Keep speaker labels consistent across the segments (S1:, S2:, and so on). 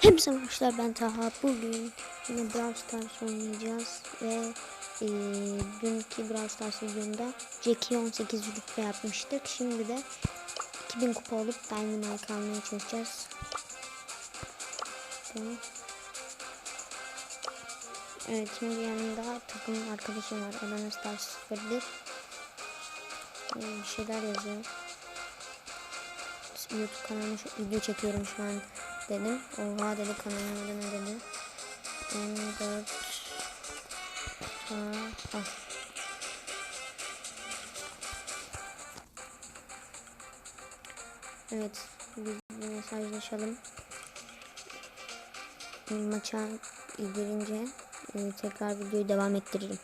S1: Hepsi arkadaşlar ben Taha. Bugün yine Brawl Stars oynayacağız ve e, dünkü Brawl Stars videomda Jackie 18 rütbe yapmıştık. Şimdi de 2000 kupa olup Dynamite almaya çalışacağız. Evet şimdi yanında takım arkadaşım var. Adana Stars 01. E, bir şeyler yazıyor. YouTube kanalıma video çekiyorum şu an dedim. Oha dedi kanalın adı ne dedi. M4 Ta ah. Evet biz bir mesajlaşalım. Maça girince e, tekrar videoyu devam ettiririm.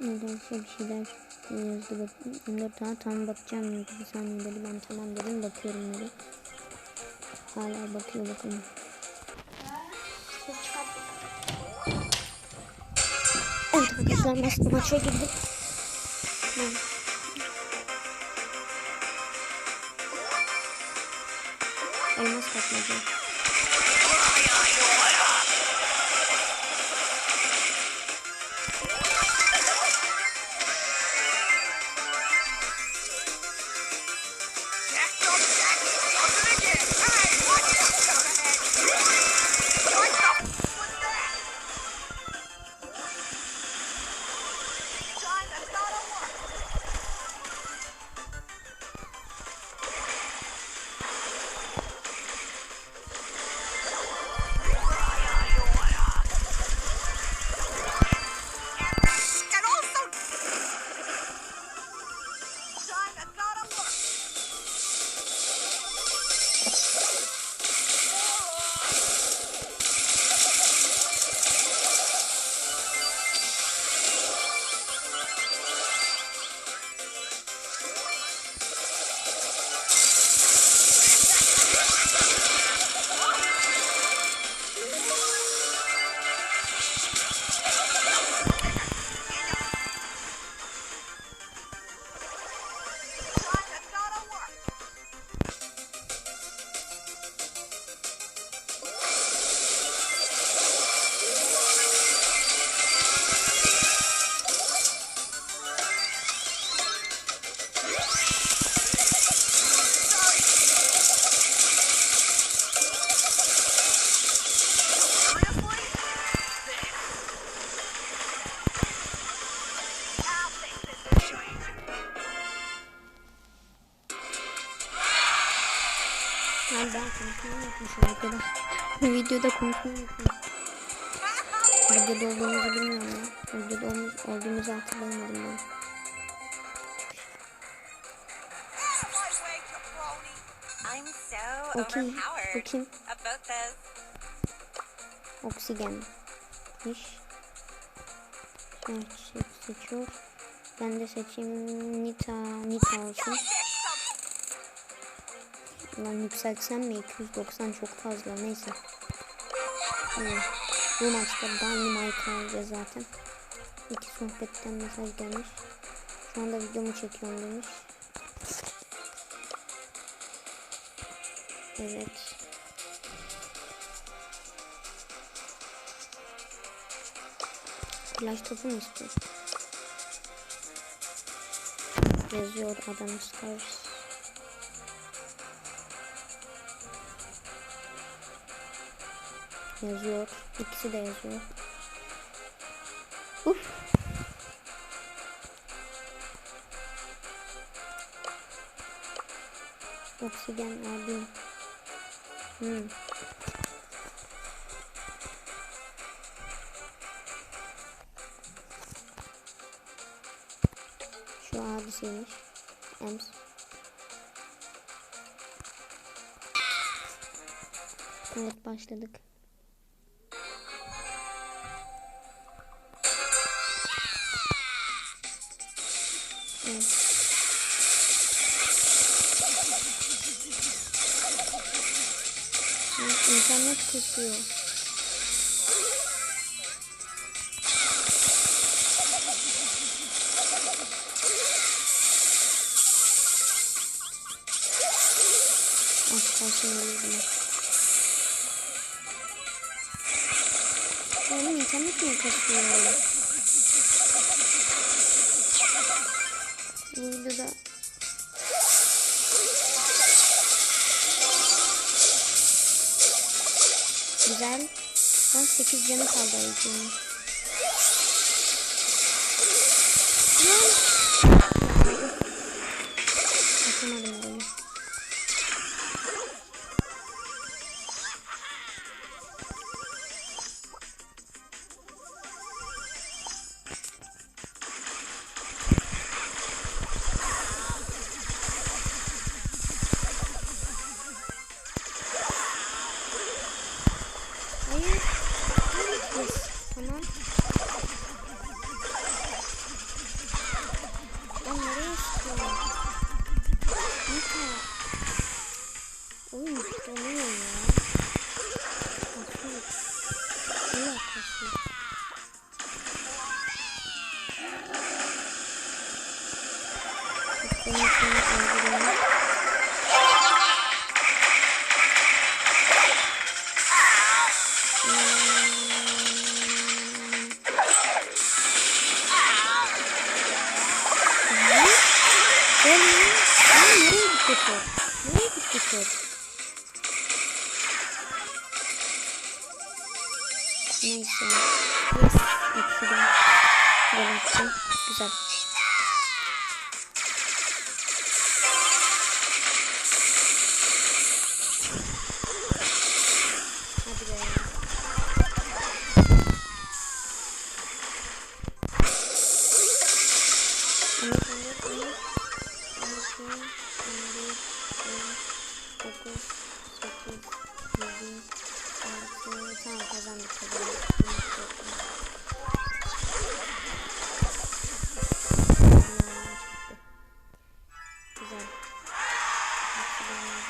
S1: Nedense bir şeyler yazdı. Bak, 14 tane tam bakacağım dedi. Bir saniye dedi. Ben tamam dedim. Bakıyorum dedi. Hala bakıyor bakalım. Evet arkadaşlar mas maça girdik. Evet. Elmas katmaca. Unutmuşum arkadaş. Videoda konuşmayı unutmuşum. Videoda olduğumuzu bilmiyorum ya. Videoda olduğumuzu hatırlayamadım ben. O kim? Bu kim? Oksigenmiş. Seç, seçiyor. Ben de seçeyim Nita, Nita olsun. Lan yükseltsem mi? 290 çok fazla. Neyse. Evet. Bu maçta Dynamite alacağız zaten. İki sohbetten mesaj gelmiş. Şu anda videomu çekiyorum demiş. Evet. Flash topu mu istiyor? Yazıyor Adana Stars. Yazıyor. İkisi de yazıyor. Uf. Oksigen abim. Hmm. Şu abisiymiş. Ems. Evet başladık. kesiyor. Az kalsın öldürdüm. Oğlum internet mi kesiyor? Bu videoda 8 canı kaldı Ayıcı'nın. Lan!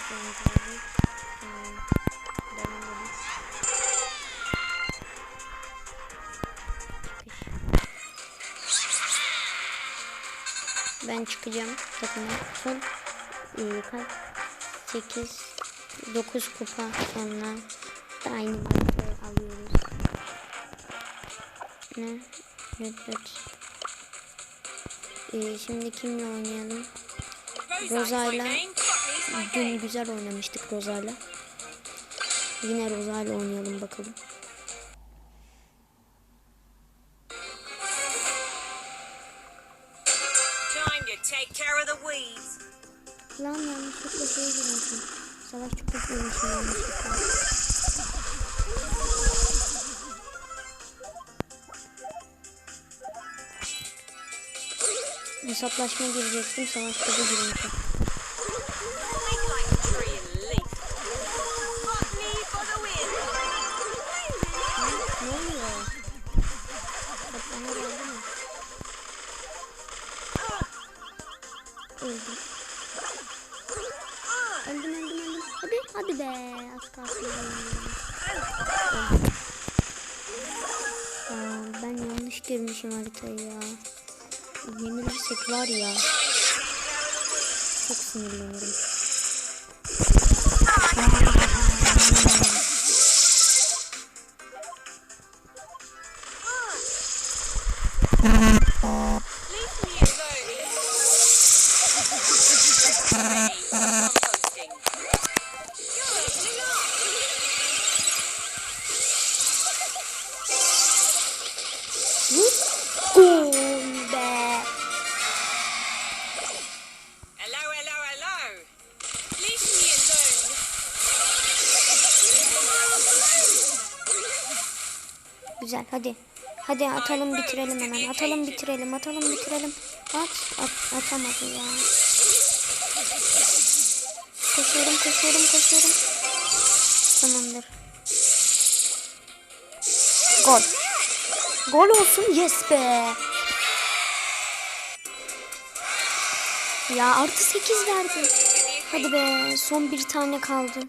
S1: Güzel. Tamam. Devam. Ben çıkacağım takıma. Son e, kaç? 8 9 kupa sonra da aynı maçı alıyoruz. Ne? Evet, evet. E, şimdi kimle oynayalım? Roza'yla dün güzel oynamıştık Roza'yla. Yine Roza'yla oynayalım bakalım.
S2: Time to take care of the weeds.
S1: Lan yanlışlıkla şey girmişim. Savaş çok girmişim yanlışlıkla. Hesaplaşma girecektim. Savaş topu girmişim. Girmişim haritayı ya. Yenilirsek var ya. Çok sinirlenirim. Hadi atalım bitirelim hemen. Atalım bitirelim. Atalım bitirelim. At. at atamadı ya. Koşuyorum koşuyorum koşuyorum. Tamamdır. Gol. Gol olsun yes be. Ya artı 8 verdi. Hadi be son bir tane kaldı.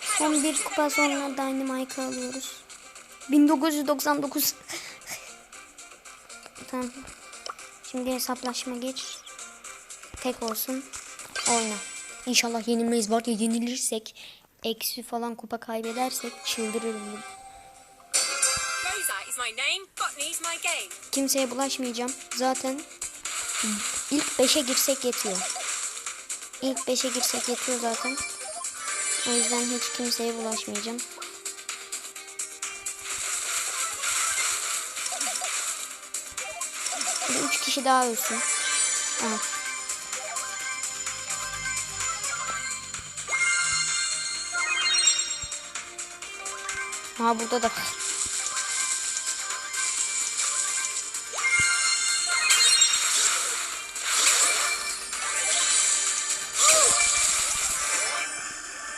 S1: Son bir kupa sonra Dynamite alıyoruz. 1999. tamam. Şimdi hesaplaşma geç. Tek olsun. Oyna. İnşallah yenilmeyiz. Var ya yenilirsek eksi falan kupa kaybedersek çıldırırım.
S2: is my name, botany's my game.
S1: Kimseye bulaşmayacağım. Zaten ilk 5'e girsek yetiyor. İlk 5'e girsek yetiyor zaten. O yüzden hiç kimseye bulaşmayacağım. Bir üç kişi daha ölsün. Aha. Ha burada da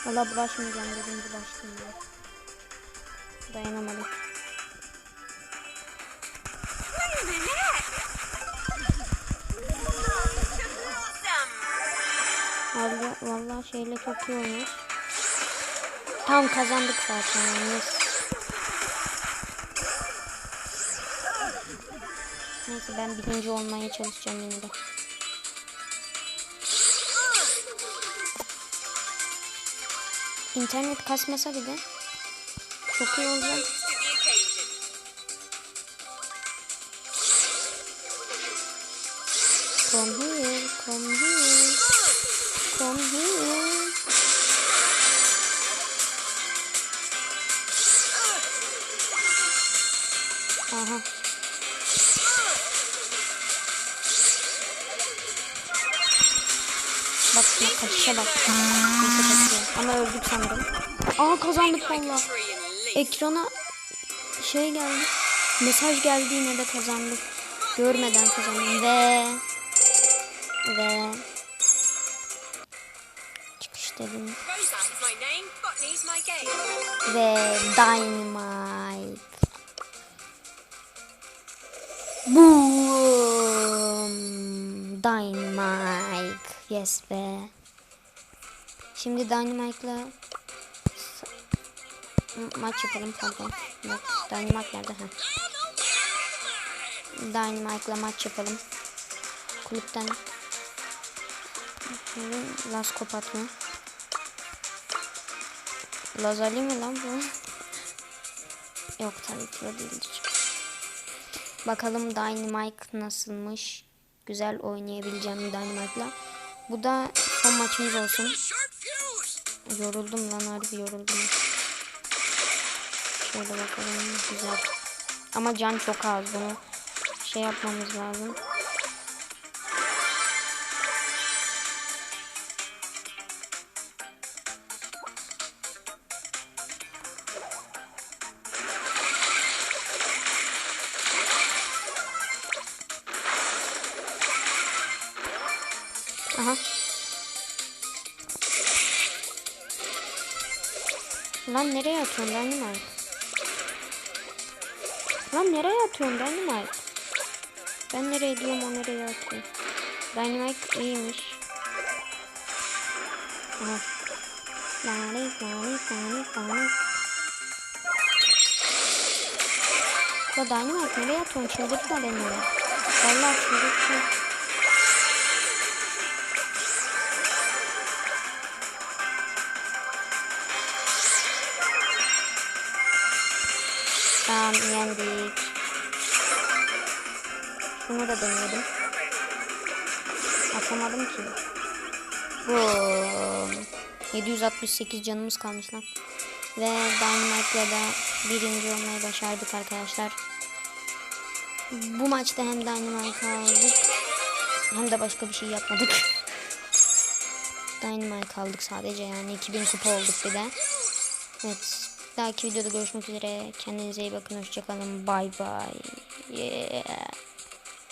S1: Valla bulaşmayacağım dedim bulaştım diye. Dayanamadım. Şeyle çok iyi oynuyor. Tam kazandık zaten. Neyse ben birinci olmaya çalışacağım yine de. İnternet kasmasa bir de çok iyi olacak.
S2: Rose
S1: Bak bak kaçışa bak. Ama öldük sanırım. Aa kazandık valla. Ekrana şey geldi. Mesaj geldi yine de kazandık. Görmeden kazandım ve ve çıkış dedim ve Dynamite. Boom! Dynamite. Yes be. Şimdi Dynamite'la maç yapalım pardon. Bak Dynamite nerede? Ha. Dynamite'la maç yapalım. Kulüpten Las Kopat mı? Lazali mi lan bu? Yok tabii ki o değildir. Bakalım Dynamite nasılmış. Güzel oynayabileceğim mi Dynamite'la. Bu da son maçımız olsun. Yoruldum lan harbi yoruldum. Şöyle bakalım güzel. Ama can çok az bunu şey yapmamız lazım. Aha. Lan nereye atıyorsun Dynamite? Lan nereye atıyorsun Dynamite? Ben nereye diyorum o nereye atıyor. Dynamite iyiymiş. Aha. Lani lani lani lani. Ya Dynamite nereye atıyorsun? Çıldırtma beni. Vallahi çıldırtma. Tamam yendik. Şunu da deneyelim. Atamadım ki. Boom. 768 canımız kalmış lan. Ve Dynamite'la da birinci olmayı başardık arkadaşlar. Bu maçta hem Dynamite aldık hem de başka bir şey yapmadık. Dynamite aldık sadece yani 2000 kupa olduk bir de. Evet. Dahaki videoda görüşmek üzere. Kendinize iyi bakın. Hoşçakalın. Bay bay. Yeah.